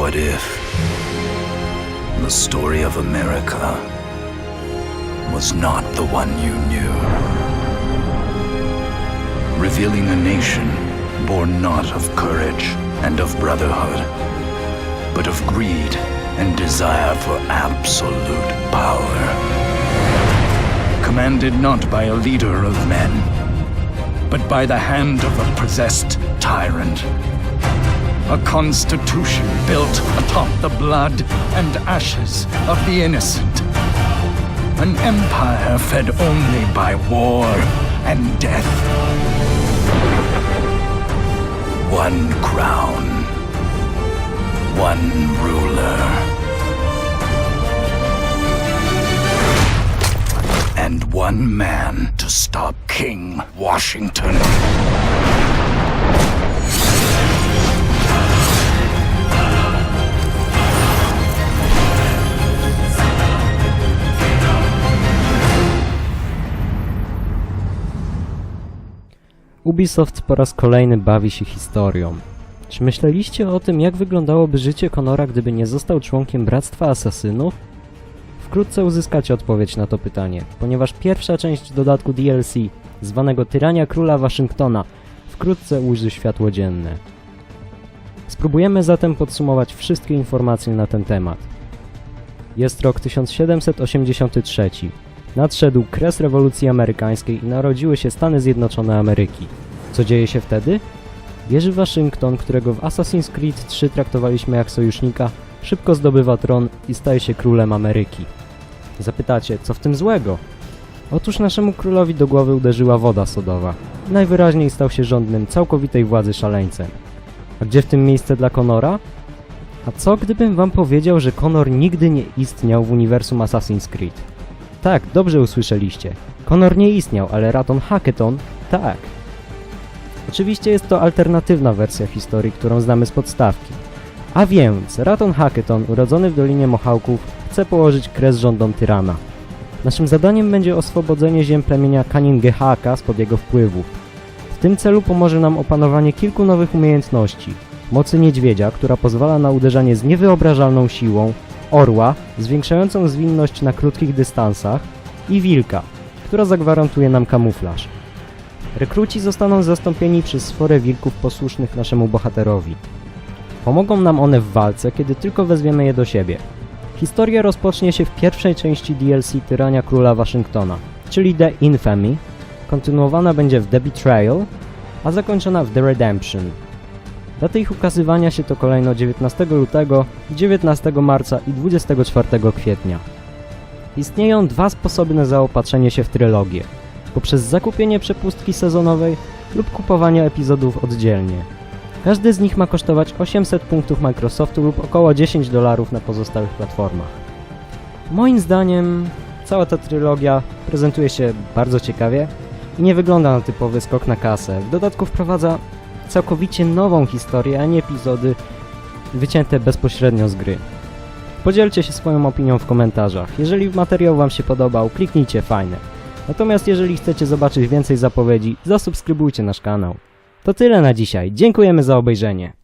What if the story of America was not the one you knew? Revealing a nation born not of courage and of brotherhood, but of greed and desire for absolute power. Commanded not by a leader of men, but by the hand of a possessed tyrant. A constitution built atop the blood and ashes of the innocent. An empire fed only by war and death. One crown. One ruler. And one man to stop King Washington. Ubisoft po raz kolejny bawi się historią. Czy myśleliście o tym, jak wyglądałoby życie Conora, gdyby nie został członkiem Bractwa Asasynów? Wkrótce uzyskacie odpowiedź na to pytanie, ponieważ pierwsza część dodatku DLC, zwanego Tyrania Króla Waszyngtona, wkrótce ujrzy światło dzienne. Spróbujemy zatem podsumować wszystkie informacje na ten temat. Jest rok 1783. Nadszedł kres rewolucji amerykańskiej i narodziły się Stany Zjednoczone Ameryki. Co dzieje się wtedy? Wieży Waszyngton, którego w Assassin's Creed 3 traktowaliśmy jak sojusznika, szybko zdobywa tron i staje się królem Ameryki. Zapytacie, co w tym złego? Otóż naszemu królowi do głowy uderzyła woda sodowa. Najwyraźniej stał się rządnym całkowitej władzy szaleńcem. A gdzie w tym miejsce dla Conora? A co gdybym wam powiedział, że Conor nigdy nie istniał w uniwersum Assassin's Creed? Tak, dobrze usłyszeliście. Conor nie istniał, ale Raton Hacketon tak. Oczywiście jest to alternatywna wersja historii, którą znamy z podstawki. A więc, Raton Hacketon, urodzony w Dolinie Mohawków, chce położyć kres rządom tyrana. Naszym zadaniem będzie oswobodzenie ziem plemienia Kaningehaka spod jego wpływów. W tym celu pomoże nam opanowanie kilku nowych umiejętności. Mocy niedźwiedzia, która pozwala na uderzanie z niewyobrażalną siłą, orła, zwiększającą zwinność na krótkich dystansach i wilka, która zagwarantuje nam kamuflaż. Rekruci zostaną zastąpieni przez sforę wilków posłusznych naszemu bohaterowi. Pomogą nam one w walce, kiedy tylko wezwiemy je do siebie. Historia rozpocznie się w pierwszej części DLC Tyrania Króla Waszyngtona, czyli The Infamy, kontynuowana będzie w The Betrayal, a zakończona w The Redemption. Daty ich ukazywania się to kolejno 19 lutego, 19 marca i 24 kwietnia. Istnieją dwa sposoby na zaopatrzenie się w trylogię. Poprzez zakupienie przepustki sezonowej lub kupowanie epizodów oddzielnie. Każdy z nich ma kosztować 800 punktów Microsoftu lub około 10 dolarów na pozostałych platformach. Moim zdaniem cała ta trylogia prezentuje się bardzo ciekawie i nie wygląda na typowy skok na kasę. W dodatku wprowadza całkowicie nową historię, a nie epizody wycięte bezpośrednio z gry. Podzielcie się swoją opinią w komentarzach. Jeżeli materiał Wam się podobał, kliknijcie fajne. Natomiast jeżeli chcecie zobaczyć więcej zapowiedzi, zasubskrybujcie nasz kanał. To tyle na dzisiaj. Dziękujemy za obejrzenie.